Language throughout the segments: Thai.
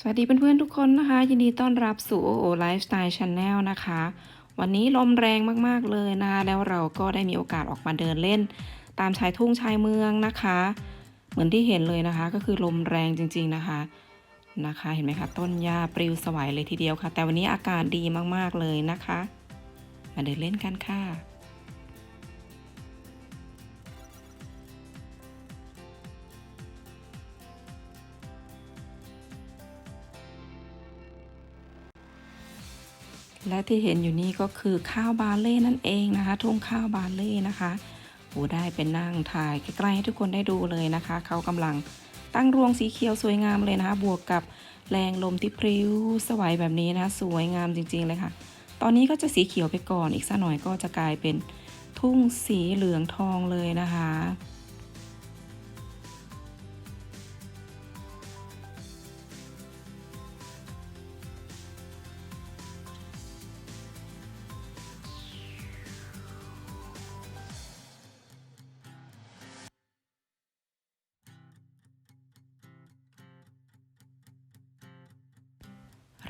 สวัสดีเพื่อนๆทุกคนนะคะ ยินดีต้อนรับสู่โอไลฟ์สไตล์ชาแนลนะคะ วันนี้ลมแรงมากๆเลยนะคะแล้วเราก็ได้มีโอกาสออกมาเดินเล่น ตามชายทุ่งชายเมืองนะคะ เหมือนที่เห็นเลยนะคะ ก็คือลมแรงจริง ๆนะคะนะคะ เห็นไหมคะต้นหญ้าปลิวสวายเลยทีเดียวค่ะ แต่วันนี้อากาศดีมากๆเลยนะคะ มาเดินเล่นกันค่ะ และที่เห็นอยู่นี่ก็คือข้าวบาเล่นั่นเองนะคะทุ่งข้าวบาเล่นะคะโอ้ได้เป็นนั่งถ่ายใกล้ๆให้ทุกคนได้ดูเลยนะคะ เขากำลังตั้งรวงสีเขียวสวยงามเลยนะคะ บวกกับแรงลมที่พริ้วสวยแบบนี้นะคะสวยงามจริงๆเลยค่ะ ตอนนี้ก็จะสีเขียวไปก่อนอีกสักหน่อยก็จะกลายเป็นทุ่งสีเหลืองทองเลยนะคะ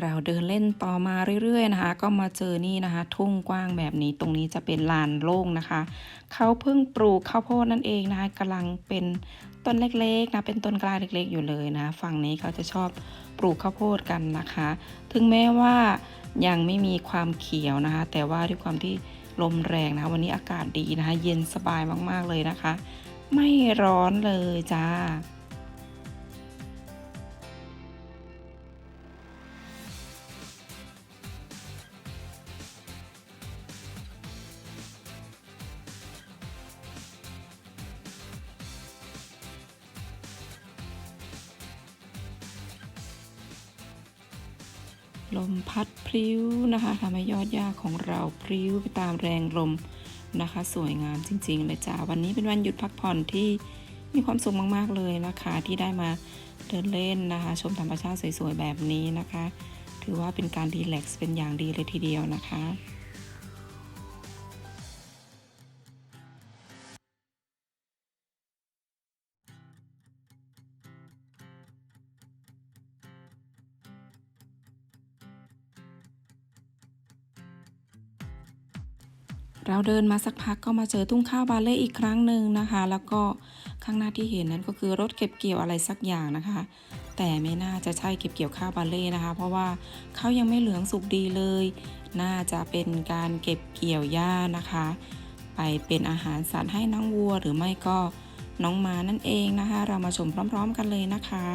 เราเดินเล่นต่อมาเรื่อยๆนะคะ ก็มาเจอนี่นะคะ ทุ่งกว้างแบบนี้ตรงนี้จะเป็นลานโล่งนะคะเขาเพิ่งปลูกข้าวโพดนั่นเองนะคะกำลังเป็นต้นเล็กๆนะเป็นต้นกล้าเล็กๆ อยู่เลยนะ ฝั่งนี้เขาจะชอบปลูกข้าวโพดกันนะคะ ถึงแม้ว่ายังไม่มีความเขียวนะคะ แต่ว่าด้วยความที่ลมแรงนะคะวันนี้อากาศดีนะคะ เย็นสบายมากๆเลยนะคะ ไม่ร้อนเลยจ้า ลมพัดพริ้วนะคะทำให้ยอดหญ้าของเราพริ้วไปตามแรงลมนะคะ สวยงามจริง ๆ เลยจ้าวันนี้เป็นวันหยุดพักผ่อนที่มีความสุขมากๆเลยนะคะที่ได้มาเดินเล่นนะคะ ชมธรรมชาติสวยๆแบบนี้นะคะ ถือว่าเป็นการดีแลกซ์เป็นอย่างดีเลยทีเดียวนะคะ เราเดินมาสักพักก็มาเจอทุ่งข้าวบาเล่อีกครั้งหนึ่งนะคะ แล้วก็ข้างหน้าที่เห็นนั้นก็คือรถเก็บเกี่ยวอะไรสักอย่างนะคะ แต่ไม่น่าจะใช่เก็บเกี่ยวข้าวบาเล่นะคะ เพราะว่าเขายังไม่เหลืองสุกดีเลย น่าจะเป็นการเก็บเกี่ยวหญ้านะคะ ไปเป็นอาหารสัตว์ให้น้องวัวหรือไม่ก็น้องมานั่นเองนะคะ เรามาชมพร้อม ๆ กันเลยนะคะ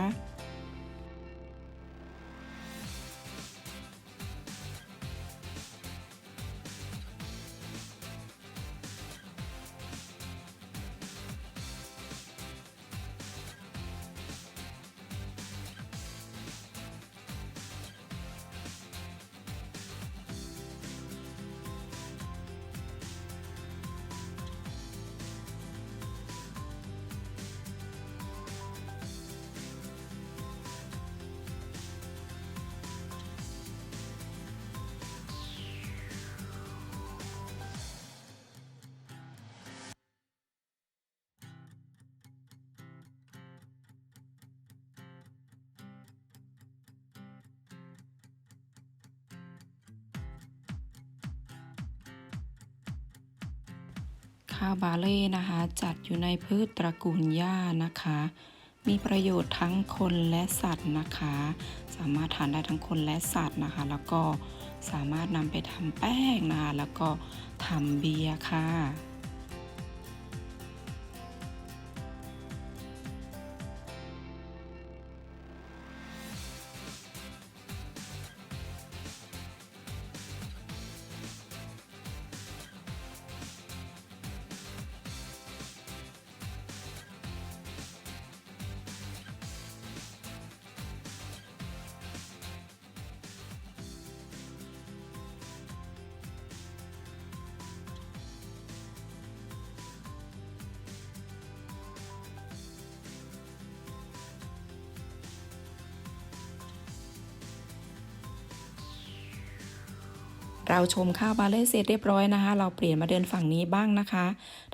ข้าวบาเล่นะคะ จัดอยู่ในพืชตระกูลหญ้านะคะ มีประโยชน์ทั้งคนและสัตว์นะคะ สามารถทานได้ทั้งคนและสัตว์นะคะ แล้วก็สามารถนำไปทำแป้งนะคะแล้วก็ทำเบียร์ค่ะ เราชมข้าวบาเล่เสร็จเรียบร้อยนะคะ เราเปลี่ยนมาเดินฝั่งนี้บ้างนะคะ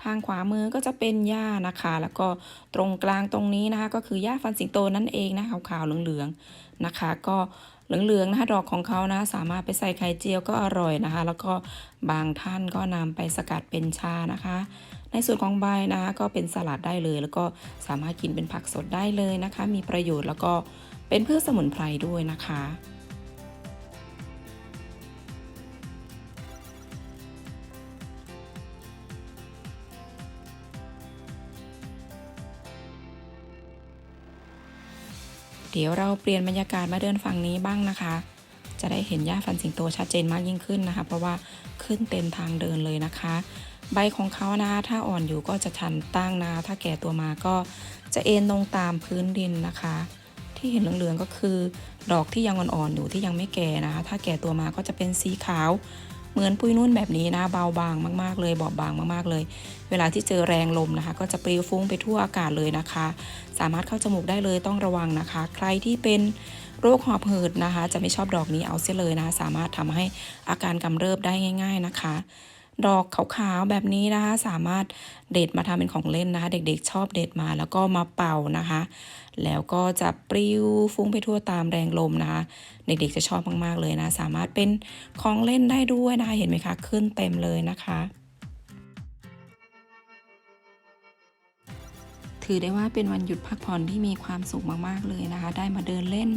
ทางขวามือก็จะเป็นหญ้านะคะ แล้วก็ตรงกลางตรงนี้นะคะก็คือหญ้าฟันสิงโตนั่นเองนะขาวๆเหลืองๆนะคะ ก็เหลืองๆนะคะดอกของเขานะสามารถไปใส่ไข่เจียวก็อร่อยนะคะ แล้วก็บางท่านก็นำไปสกัดเป็นชานะคะ ในส่วนของใบนะคะก็เป็นสลัดได้เลย แล้วก็สามารถกินเป็นผักสดได้เลยนะคะ มีประโยชน์แล้วก็เป็นพืชสมุนไพรด้วยนะคะ เดี๋ยวเราเปลี่ยนบรรยากาศมาเดินฝั่งนี้บ้างนะคะ จะได้เห็นหญ้าฟันสิงโตชัดเจนมากยิ่งขึ้นนะคะ เพราะว่าขึ้นเต็มทางเดินเลยนะคะ ใบของเขานะถ้าอ่อนอยู่ก็จะชันตั้งนะถ้าแก่ตัวมาก็จะเอ็นลงตามพื้นดินนะคะ ที่เห็นเหลืองๆก็คือ ดอกที่ยังอ่อนๆอยู่ที่ยังไม่แก่นะคะ ถ้าแก่ตัวมาก็จะเป็นสีขาว เหมือนปุยนุ่นแบบนี้นะเบาบางมากๆ เลยบอบบางมากๆเลย เวลาที่เจอแรงลมนะคะ ก็จะปลิวฟุ้งไปทั่วอากาศเลยนะคะ สามารถเข้าจมูกได้เลยต้องระวังนะคะ ใครที่เป็นโรคหอบหืดนะคะ จะไม่ชอบดอกนี้เอาเสียเลยนะคะสามารถทำให้อาการกำเริบได้ง่าย ๆนะคะ ดอกขาวๆแบบนี้นะคะ สามารถเด็ดมาทำเป็นของเล่นนะคะ เด็กๆชอบเด็ดมาแล้วก็มาเป่านะคะ แล้วก็จะปลิวฟุ้งไปทั่วตามแรงลมนะคะ เด็กๆจะชอบมากๆเลยนะ สามารถเป็นของเล่นได้ด้วยนะคะ เห็นไหมคะ ขึ้นเต็มเลยนะคะ ถือได้ว่าเป็นวันหยุดพักผ่อนที่มีความสุขมากๆเลยนะคะ ได้มาเดินเล่น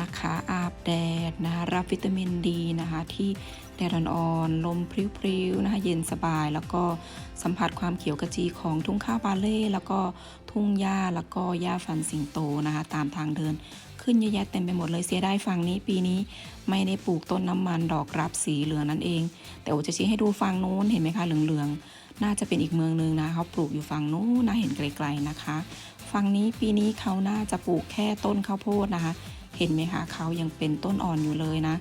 นะคะอาบแดดนะคะรับวิตามินดีนะคะที่แดดอ่อนๆลมพริ้วๆนะคะเย็นสบาย แล้วก็สัมผัสความเขียวกระจีของทุ่งข้าวบาเล่แล้วก็ทุ่งหญ้าแล้วก็หญ้าฟันสิงโตนะคะตามทางเดินขึ้นเยอะแยะเต็มไปหมดเลยเสียดายฝั่งนี้ปีนี้ไม่ได้ปลูกต้นน้ำมันดอกรับสีเหลืองนั่นเอง แต่โอจะชี้ให้ดูฝั่งนู้นเห็นไหมคะเหลืองๆ น่าจะเป็นอีกเมืองหนึงนะเขาปลูกอยู่ฝั่งนู้นนะเห็นไกลๆนะคะฝั่งนี้ปีนี้เขาน่าจะปลูกแค่ต้นข้าวโพดนะคะ เห็นไหมคะเขายังเป็นต้นอ่อนอยู่เลยนะ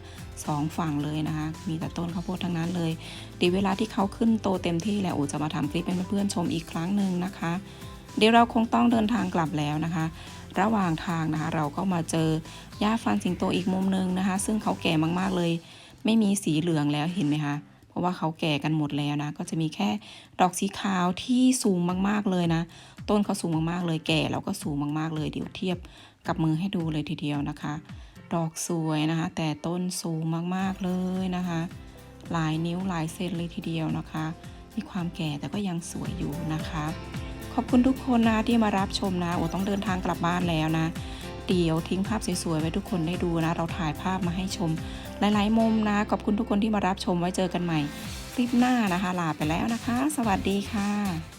สองฝั่งเลยนะคะ มีแต่ต้นข้าวโพดทั้งนั้นเลยเดี๋ยวเวลาที่เขาขึ้นโตเต็มที่แล้วโอจะมาทำคลิปให้เพื่อนๆชมอีกครั้งหนึ่งนะคะ เดี๋ยวเราคงต้องเดินทางกลับแล้วนะคะ ระหว่างทางนะคะ เราก็มาเจอหญ้าฟันสิงโตอีกมุมหนึงนะคะ ซึ่งเขาแก่มากๆเลย ไม่มีสีเหลืองแล้วเห็นไหมคะ เพราะว่าเขาแก่กันหมดแล้วนะ ก็จะมีแค่ดอกสีขาวที่สูงมากๆเลยนะ ต้นเขาสูงมากๆเลยแก่แล้วก็สูงมากๆเลยเดี๋ยวเทียบกับมือให้ดูเลยทีเดียวนะคะ ดอกสวยนะคะ แต่ต้นสูงมากๆเลยนะคะ หลายนิ้วหลายเซนเลยทีเดียวนะคะ มีความแก่แต่ก็ยังสวยอยู่นะคะ ขอบคุณทุกคนนะที่มารับชมนะโอ้ต้องเดินทางกลับบ้านแล้วนะ เดี๋ยวทิ้งภาพสวยๆไว้ทุกคนได้ดูนะ เราถ่ายภาพมาให้ชม หลายๆมุมนะ ขอบคุณทุกคนที่มารับชมไว้เจอกันใหม่ คลิปหน้านะคะ ลาไปแล้วนะคะ สวัสดีค่ะ